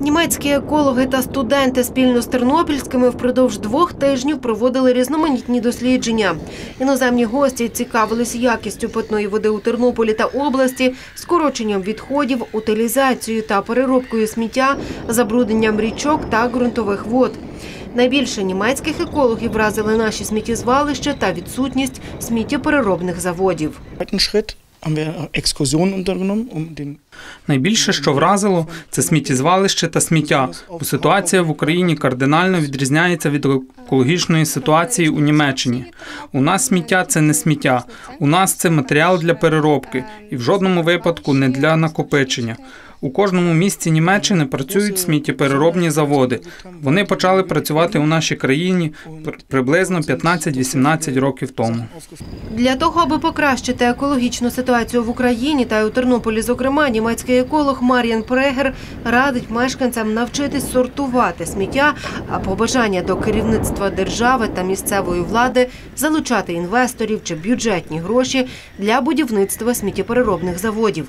Німецькі екологи та студенти спільно з тернопільськими впродовж двох тижнів проводили різноманітні дослідження. Іноземні гості цікавились якістю питної води у Тернополі та області, скороченням відходів, утилізацією та переробкою сміття, забрудненням річок та ґрунтових вод. Найбільше німецьких екологів вразили наші сміттєзвалища та відсутність сміттєпереробних заводів. Найбільше, що вразило, це сміттєзвалище та сміття, бо ситуація в Україні кардинально відрізняється від екологічної ситуації у Німеччині. У нас сміття це не сміття, у нас це матеріал для переробки і в жодному випадку не для накопичення. У кожному місті Німеччини працюють сміттєпереробні заводи. Вони почали працювати у нашій країні приблизно 15-18 років тому. Для того, аби покращити екологічну ситуацію в Україні та у Тернополі, зокрема, німецький еколог Мар'ян Прегер радить мешканцям навчитись сортувати сміття, а побажання до керівництва держави та місцевої влади залучати інвесторів чи бюджетні гроші для будівництва сміттєпереробних заводів.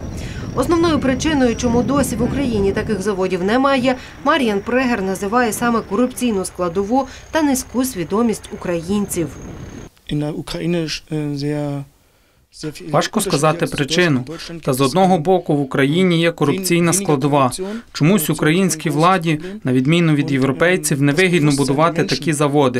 Основною причиною, чому досі в Україні таких заводів немає, Мар'ян Прегер називає саме корупційну складову та низьку свідомість українців. in der Ukraine äh, Важко сказати причину. Та з одного боку в Україні є корупційна складова. Чомусь українській владі, на відміну від європейців, невигідно будувати такі заводи.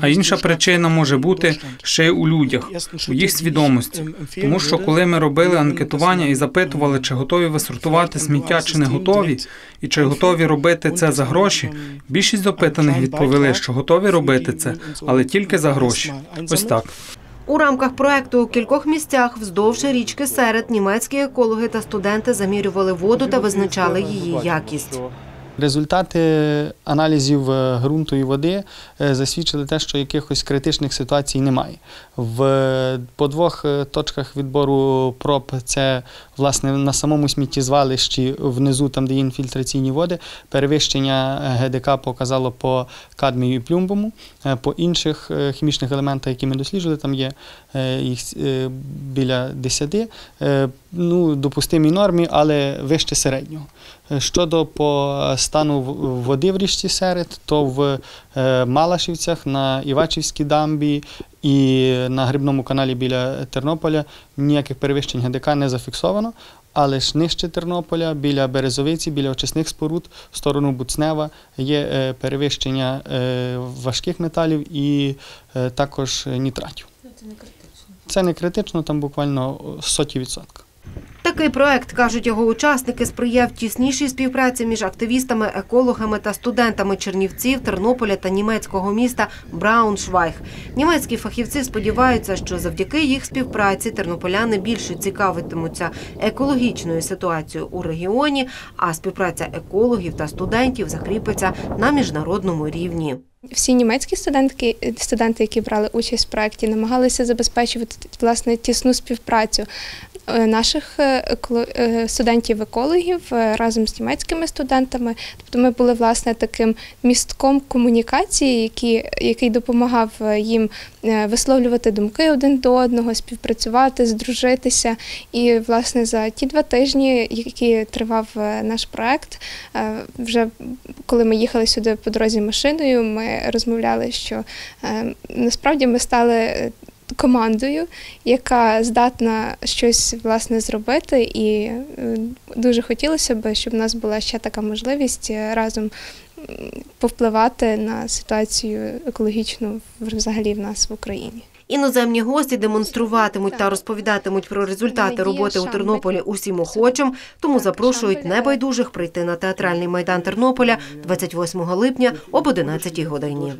А інша причина може бути ще й у людях, у їх свідомості. Тому що коли ми робили анкетування і запитували, чи готові ви сортувати сміття, чи не готові, і чи готові робити це за гроші, більшість опитаних відповіли, що готові робити це, але тільки за гроші. Ось так. У рамках проекту у кількох місцях вздовж річки Серед німецькі екологи та студенти замірювали воду та визначали її якість. Результати аналізів е, ґрунту і води е, засвідчили те, що якихось критичних ситуацій немає. В по двох е, точках відбору проб це власне на самому сміттєзвалищі внизу, там де є інфільтраційні води, перевищення ГДК показало по кадмію і плюмбому. Е, По інших е, хімічних елементах, які ми досліджували, там є е, їх е, біля 10, е, ну, допустимій нормі, але вище середнього. Е, Щодо по стану води в річці Серед, то в е, Малашівцях на Івачівській дамбі і на грибному каналі біля Тернополя ніяких перевищень ГДК не зафіксовано. Але ж нижче Тернополя, біля Березовиці, біля очисних споруд, в сторону Буцнева є е, перевищення е, важких металів і е, також нітратів. Це не критично, там буквально соті відсотка. Такий проект, кажуть його учасники, сприяв тіснішій співпраці між активістами, екологами та студентами Чернівців, Тернополя та німецького міста Брауншвайг. Німецькі фахівці сподіваються, що завдяки їх співпраці тернополяни більше цікавитимуться екологічною ситуацією у регіоні, а співпраця екологів та студентів закріпиться на міжнародному рівні. Всі німецькі студентки, студенти, які брали участь в проєкті, намагалися забезпечувати власне тісну співпрацю е, наших е, е, студентів-екологів разом з німецькими студентами. Тобто ми були власне таким містком комунікації, який, який допомагав їм висловлювати думки один до одного, співпрацювати, здружитися. І власне за ті два тижні, які тривав наш проект, вже коли ми їхали сюди по дорозі машиною, ми розмовляли, що е, насправді ми стали е, командою, яка здатна щось власне зробити, і е, дуже хотілося б, щоб в нас була ще така можливість разом повпливати на ситуацію екологічну взагалі в нас в Україні. Іноземні гості демонструватимуть та розповідатимуть про результати роботи у Тернополі усім охочим, тому запрошують небайдужих прийти на театральний майдан Тернополя 28 липня об 11 годині.